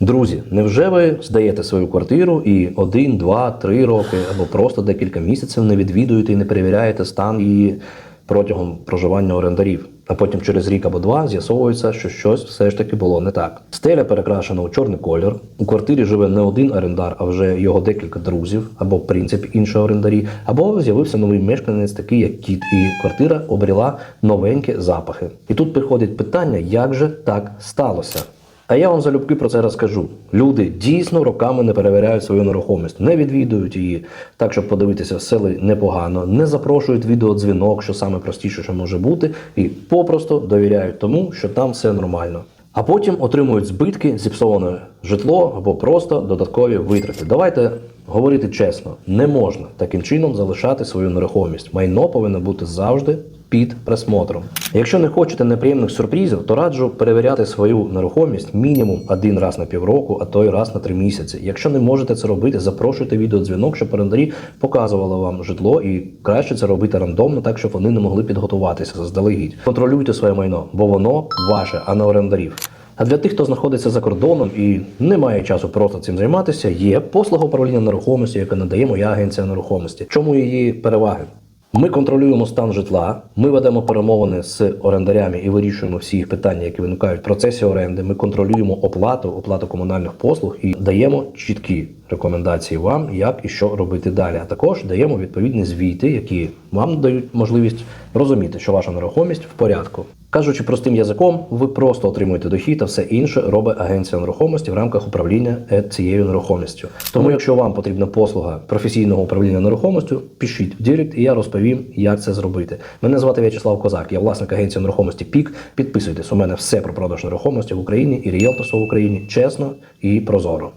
Друзі, невже ви здаєте свою квартиру і один, два, три роки або просто декілька місяців не відвідуєте і не перевіряєте стан її протягом проживання орендарів? А потім через рік або два з'ясовується, що щось все ж таки було не так. Стеля перекрашена у чорний колір. У квартирі живе не один орендар, а вже його декілька друзів, або в принципі інші орендарі, або з'явився новий мешканець, такий як кіт, і квартира обріла новенькі запахи. І тут приходить питання, як же так сталося? А я вам залюбки про це розкажу. Люди дійсно роками не перевіряють свою нерухомість, не відвідують її так, щоб подивитися сели непогано, не запрошують відеодзвінок, що саме простіше, що може бути, і попросту довіряють тому, що там все нормально. А потім отримують збитки, зіпсоване житло або просто додаткові витрати. Давайте говорити чесно, не можна таким чином залишати свою нерухомість. Майно повинно бути завжди під присмотром. Якщо не хочете неприємних сюрпризів, то раджу перевіряти свою нерухомість мінімум один раз на півроку, а то й раз на три місяці. Якщо не можете це робити, запрошуйте відеодзвінок, щоб орендарі показували вам житло, і краще це робити рандомно, так щоб вони не могли підготуватися заздалегідь. Контролюйте своє майно, бо воно ваше, а не орендарів. А для тих, хто знаходиться за кордоном і не має часу просто цим займатися, є послуга управління нерухомістю, яка надає моя агенція нерухомості. Чому її переваги? Ми контролюємо стан житла, ми ведемо перемовини з орендарями і вирішуємо всі їх питання, які виникають в процесі оренди. Ми контролюємо оплату, оплату комунальних послуг і даємо чіткі рекомендації вам, як і що робити далі. А також даємо відповідні звіти, які вам дають можливість розуміти, що ваша нерухомість в порядку. Кажучи простим язиком, ви просто отримуєте дохід, а все інше робить агенція нерухомості в рамках управління е, цією нерухомістю. Тому, якщо вам потрібна послуга професійного управління нерухомістю, пишіть в Директ, і я розповім, як це зробити. Мене звати В'ячеслав Козак, я власник агенції нерухомості ПІК. Підписуйтесь, у мене все про продаж нерухомості в Україні і ріелторство в Україні чесно і прозоро.